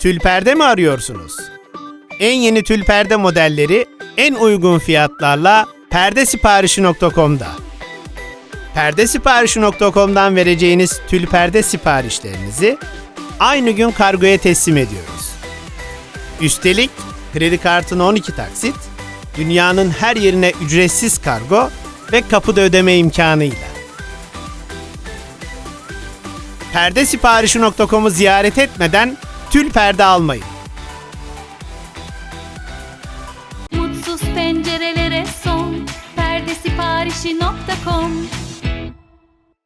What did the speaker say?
Tül perde mi arıyorsunuz? En yeni tül perde modelleri en uygun fiyatlarla perdesiparişi.com'da. Perdesiparişi.com'dan vereceğiniz tül perde siparişlerinizi aynı gün kargoya teslim ediyoruz. Üstelik kredi kartına 12 taksit, dünyanın her yerine ücretsiz kargo ve kapıda ödeme imkanıyla. Perdesiparişi.com'u ziyaret etmeden tül perde almayın. Mutsuz pencerelere son perdesiparişi.com